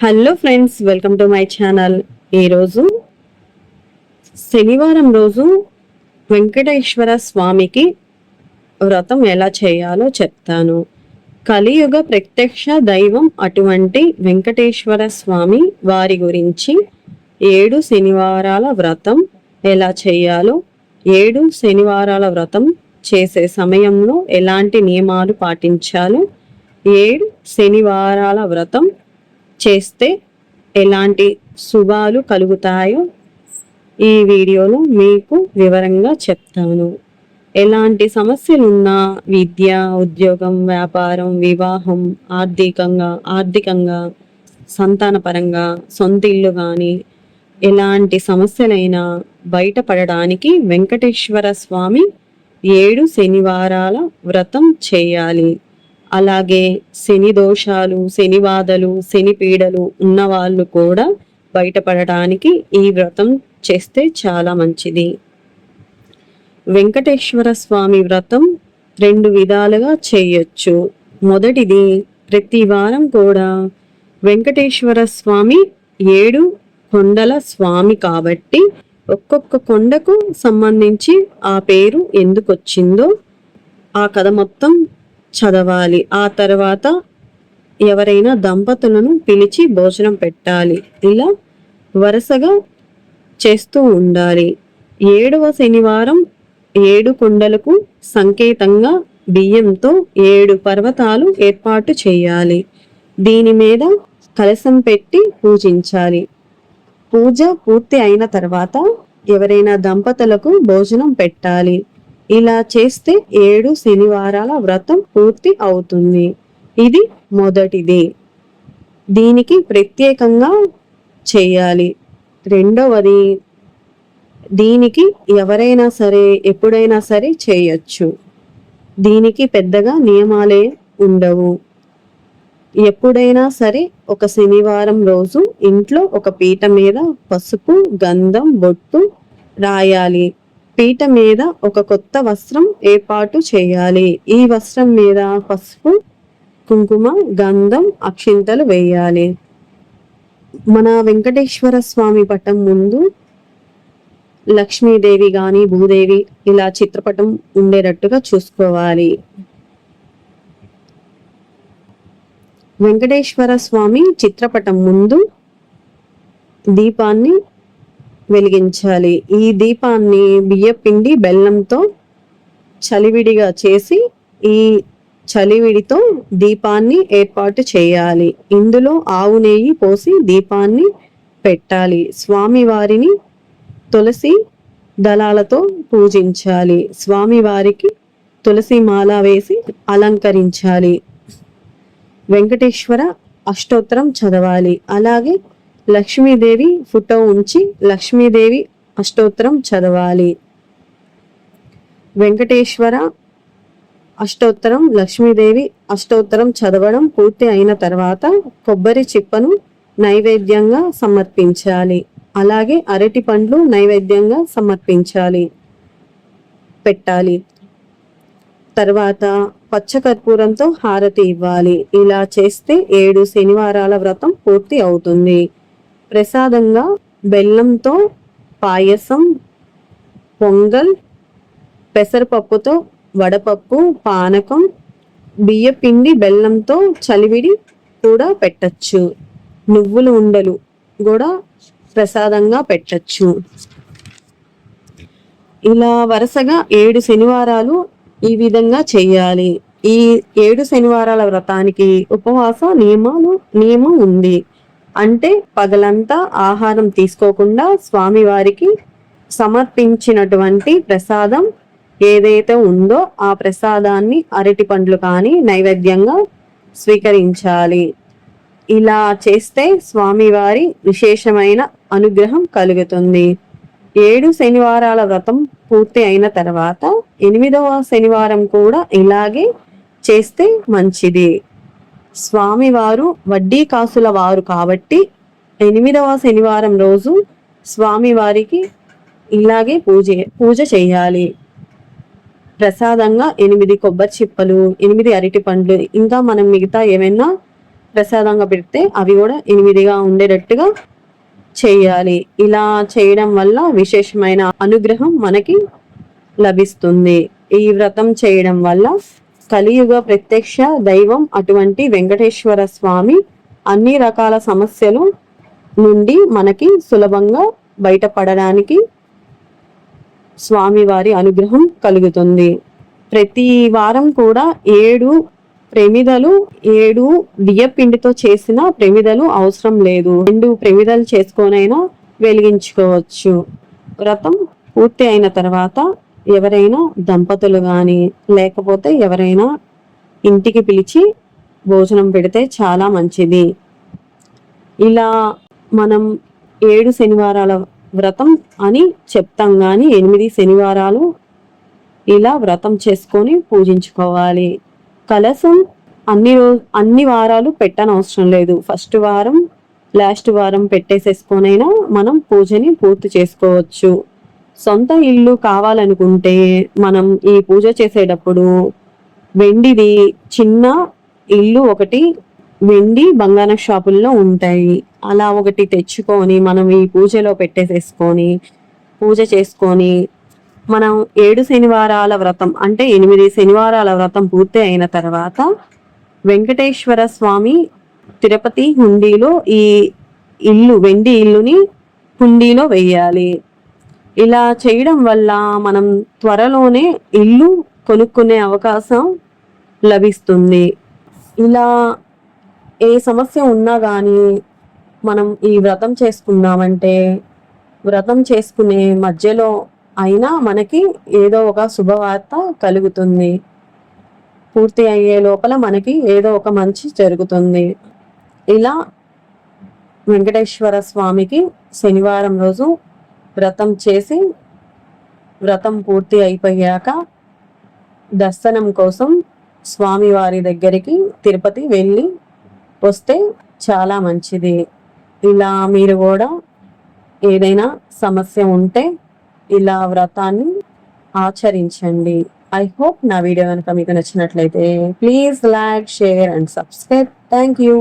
Hello friends welcome to my channel ఈరోజు శనివారం రోజు వెంకటేశ్వర స్వామికి వ్రతం ఎలా చేయాలో చెప్తాను. కలియుగ ప్రత్యక్ష దైవం అటువంటి వెంకటేశ్వర స్వామి వారి గురించి ఏడు శనివారాల వ్రతం ఎలా చేయాలో ఏడు శనివారాల వ్రతం చేసే సమయంలో ఎలాంటి నియమాలు పాటించాలో ఏడు శనివారాల వ్రతం చేస్తే ఎలాంటి శుభాలు కలుగుతాయో ఈ వీడియోలో మీకు వివరంగా చెప్తాను. ఎలాంటి సమస్యలున్నా విద్య ఉద్యోగం వ్యాపారం వివాహం ఆర్థికంగా ఆర్థికంగా సంతానపరంగా సొంత ఇల్లు కానీ ఎలాంటి సమస్యలైనా బయటపడడానికి వెంకటేశ్వర స్వామి ఏడు శనివారాల వ్రతం చేయాలి. అలాగే శని దోషాలు శనివాదలు శని పీడలు ఉన్న వాళ్ళు కూడా బయటపడటానికి ఈ వ్రతం చేస్తే చాలా మంచిది. వెంకటేశ్వర స్వామి వ్రతం రెండు విధాలుగా చేయొచ్చు. మొదటిది ప్రతి వారం కూడా వెంకటేశ్వర స్వామి ఏడు కొండల స్వామి కాబట్టి ఒక్కొక్క కొండకు సంబంధించి ఆ పేరు ఎందుకు వచ్చిందో ఆ కథ మొత్తం చదవాలి. ఆ తర్వాత ఎవరైనా దంపతులను పిలిచి భోజనం పెట్టాలి. ఇలా వరుసగా చేస్తూ ఉండాలి. ఏడవ శనివారం ఏడు కొండలకు సంకేతంగా బియ్యంతో ఏడు పర్వతాలు ఏర్పాటు చేయాలి. దీని మీద కలశం పెట్టి పూజించాలి. పూజ పూర్తి అయిన తర్వాత ఎవరైనా దంపతులకు భోజనం పెట్టాలి. ఇలా చేస్తే ఏడు శనివారాల వ్రతం పూర్తి అవుతుంది. ఇది మొదటిది. దీనికి ప్రత్యేకంగా చేయాలి. రెండవది దీనికి ఎవరైనా సరే ఎప్పుడైనా సరే చేయొచ్చు. దీనికి పెద్దగా నియమాలే ఉండవు. ఎప్పుడైనా సరే ఒక శనివారం రోజు ఇంట్లో ఒక పీట మీద పసుపు గంధం బొట్టు రాయాలి. పీట మీద ఒక కొత్త వస్త్రం ఏర్పాటు చేయాలి. ఈ వస్త్రం మీద పసుపు కుంకుమ గంధం అక్షింతలు వేయాలి. మన వెంకటేశ్వర స్వామి పటం ముందు లక్ష్మీదేవి గాని భూదేవి ఇలా చిత్రపటం ఉండేటట్టుగా చూసుకోవాలి. వెంకటేశ్వర స్వామి చిత్రపటం ముందు దీపాన్ని వెలిగించాలి. ఈ దీపాన్ని బియ్యపిండి బెల్లంతో చలివిడిగా చేసి ఈ చలివిడితో దీపాన్ని ఏర్పాటు చేయాలి. ఇందులో ఆవు నెయ్యి పోసి దీపాన్ని పెట్టాలి. స్వామివారిని తులసి దళాలతో పూజించాలి. స్వామివారికి తులసి మాల వేసి అలంకరించాలి. వెంకటేశ్వర అష్టోత్తరం చదవాలి. అలాగే లక్ష్మీదేవి ఫోటో ఉంచి లక్ష్మీదేవి అష్టోత్తరం చదవాలి. వెంకటేశ్వర అష్టోత్తరం లక్ష్మీదేవి అష్టోత్తరం చదవడం పూర్తి అయిన తర్వాత కొబ్బరి చిప్పను నైవేద్యంగా సమర్పించాలి. అలాగే అరటి పండ్లు నైవేద్యంగా సమర్పించాలి. పెట్టాలి. తర్వాత పచ్చకర్పూరంతో హారతి ఇవ్వాలి. ఇలా చేస్తే ఏడు శనివారాల వ్రతం పూర్తి అవుతుంది. ప్రసాదంగా బెల్లంతో పాయసం పొంగల్ పెసరపప్పుతో వడపప్పు పానకం బియ్యపిండి బెల్లంతో చలివిడి కూడా పెట్టచ్చు. నువ్వుల ఉండలు కూడా ప్రసాదంగా పెట్టచ్చు. ఇలా వరుసగా ఏడు శనివారాలు ఈ విధంగా చేయాలి. ఈ ఏడు శనివారాల వ్రతానికి ఉపవాస నియమాలు నియమం ఉంది. అంటే పగలంతా ఆహారం తీసుకోకుండా స్వామివారికి సమర్పించినటువంటి ప్రసాదం ఏదైతే ఉందో ఆ ప్రసాదాన్ని అరటి పండ్లు కానీ నైవేద్యంగా స్వీకరించాలి. ఇలా చేస్తే స్వామివారి విశేషమైన అనుగ్రహం కలుగుతుంది. ఏడు శనివారాల వ్రతం పూర్తి అయిన తర్వాత ఎనిమిదవ శనివారం కూడా ఇలాగే చేస్తే మంచిది. స్వామివారు వడ్డీ కాసుల వారు కాబట్టి ఎనిమిదవ శనివారం రోజు స్వామివారికి ఇలాగే పూజ పూజ చేయాలి. ప్రసాదంగా ఎనిమిది కొబ్బరి చిప్పలు ఎనిమిది అరటి పండ్లు ఇంకా మనం మిగతా ఏమైనా ప్రసాదంగా పెడితే అవి కూడా ఎనిమిదిగా ఉండేటట్టుగా చేయాలి. ఇలా చేయడం వల్ల విశేషమైన అనుగ్రహం మనకి లభిస్తుంది. ఈ వ్రతం చేయడం వల్ల కలియుగ ప్రత్యక్ష దైవం అటువంటి వెంకటేశ్వర స్వామి అన్ని రకాల సమస్యలు నుండి మనకి సులభంగా బయటపడడానికి స్వామివారి అనుగ్రహం కలుగుతుంది. ప్రతి వారం కూడా ఏడు ప్రమిదలు ఏడు బియ్యపిండితో చేసిన ప్రమిదలు అవసరం లేదు. రెండు ప్రమిదలు చేసుకోనైనా వెలిగించుకోవచ్చు. వ్రతం పూర్తి అయిన తర్వాత ఎవరైనా దంపతులు కానీ లేకపోతే ఎవరైనా ఇంటికి పిలిచి భోజనం పెడితే చాలా మంచిది. ఇలా మనం ఏడు శనివారాల వ్రతం అని చెప్తాం కానీ ఎనిమిది శనివారాలు ఇలా వ్రతం చేసుకొని పూజించుకోవాలి. కలసం అన్ని రోజు అన్ని వారాలు పెట్టనవసరం లేదు. ఫస్ట్ వారం లాస్ట్ వారం పెట్టేసేసుకొనైనా మనం పూజని పూర్తి చేసుకోవచ్చు. సొంత ఇల్లు కావాలనుకుంటే మనం ఈ పూజ చేసేటప్పుడు వెండిది చిన్న ఇల్లు ఒకటి వెండి బంగారం షాపుల్లో ఉంటాయి. అలా ఒకటి తెచ్చుకొని మనం ఈ పూజలో పెట్టేసేసుకొని పూజ చేసుకొని మనం ఏడు శనివారాల వ్రతం అంటే ఎనిమిది శనివారాల వ్రతం పూర్తి అయిన తర్వాత వెంకటేశ్వర స్వామి తిరుపతి హుండీలో ఈ ఇల్లు వెండి ఇల్లుని హుండీలో వెయ్యాలి ఇలా చేయడం వల్ల మనం త్వరలోనే ఇల్లు కొనుక్కునే అవకాశం లభిస్తుంది. ఇలా ఏ సమస్య ఉన్నా కానీ మనం ఈ వ్రతం చేసుకున్నామంటే వ్రతం చేసుకునే మధ్యలో అయినా మనకి ఏదో ఒక శుభవార్త కలుగుతుంది. పూర్తి అయ్యే లోపల మనకి ఏదో ఒక మంచి జరుగుతుంది. ఇలా వెంకటేశ్వర స్వామికి శనివారం రోజు వ్రతం చేసి వ్రతం పూర్తి అయిపోయాక దర్శనం కోసం స్వామివారి దగ్గరికి తిరుపతి వెళ్ళి వస్తే చాలా మంచిది. ఇలా మీరు కూడా ఏదైనా సమస్య ఉంటే ఇలా వ్రతాన్ని ఆచరించండి. ఐ హోప్ నా వీడియో కనుక మీకు నచ్చినట్లయితే please like share and subscribe thank you